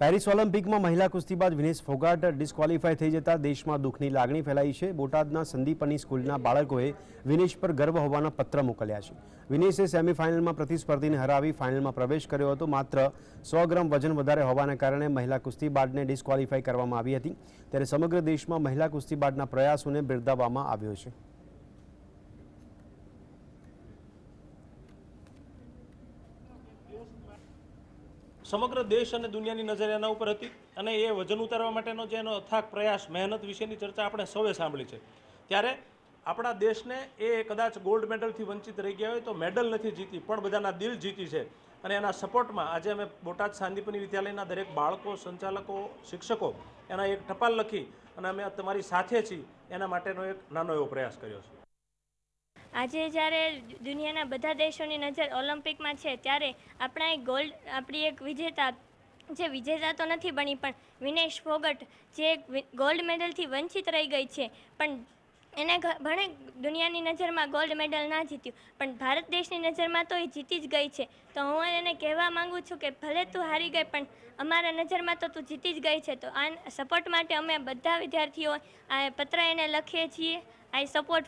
Paris ઓલિમ્પિકમાં મહિલા કુસ્તીબાજ વિનેશ ફોગાટ ડિસ્ક્વોલિફાય થઈ જતા દેશમાં દુઃખની લાગણી ફેલાઈ છે. બોટાદના સંદીપની સ્કૂલના બાળકોએ વિનેશ પર ગર્વ હોવાના પત્ર મોકલ્યા છે. વિનેશે સેમીફાઇનલમાં પ્રતિસ્પર્ધીને હરાવી ફાઇનલમાં પ્રવેશ કર્યો હતો. માત્ર સો ગ્રામ વજન વધારે હોવાના કારણે મહિલા કુસ્તીબાજને ડિસ્ક્વોલિફાય કરવામાં આવી હતી. ત્યારે સમગ્ર દેશમાં મહિલા કુસ્તીબાજના પ્રયાસોને બિરદાવવામાં આવ્યો છે. સમગ્ર દેશ અને દુનિયાની નજર એના ઉપર હતી અને એ વજન ઉતારવા માટેનો જે એનો અથાક પ્રયાસ, મહેનત વિશેની ચર્ચા આપણે સૌએ સાંભળી છે. ત્યારે આપણા દેશને એ કદાચ ગોલ્ડ મેડલથી વંચિત રહી ગયા હોય તો મેડલ નથી જીતી, પણ બધાના દિલ જીતી છે. અને એના સપોર્ટમાં આજે અમે બોટાદ સાંદીપની વિદ્યાલયના દરેક બાળકો, સંચાલકો, શિક્ષકો એના એક ટપાલ લખી અને અમે તમારી સાથે છીએ એના માટેનો એક નાનો એવો પ્રયાસ કર્યો છે. આજે જ્યારે દુનિયાના બધા દેશોની નજર ઓલિમ્પિકમાં છે, ત્યારે આપણા એક ગોલ્ડ, આપણી એક વિજેતા, જે વિજેતા તો નથી બની, પણ વિનેશ ફોગટ જે ગોલ્ડ મેડલથી વંચિત રહી ગઈ છે, પણ એને ભણે દુનિયાની નજરમાં ગોલ્ડ મેડલ ના જીત્યું. પણ ભારત દેશની નજરમાં તો એ જીતી જ ગઈ છે. તો હું એને કહેવા માંગુ છું કે ભલે તું હારી ગઈ, પણ અમારા નજરમાં તો તું જીતી જ ગઈ છે. તો આ સપોર્ટ માટે અમે બધા વિદ્યાર્થીઓ આ પત્ર એને લખીએ છીએ. આઈ સપોર્ટ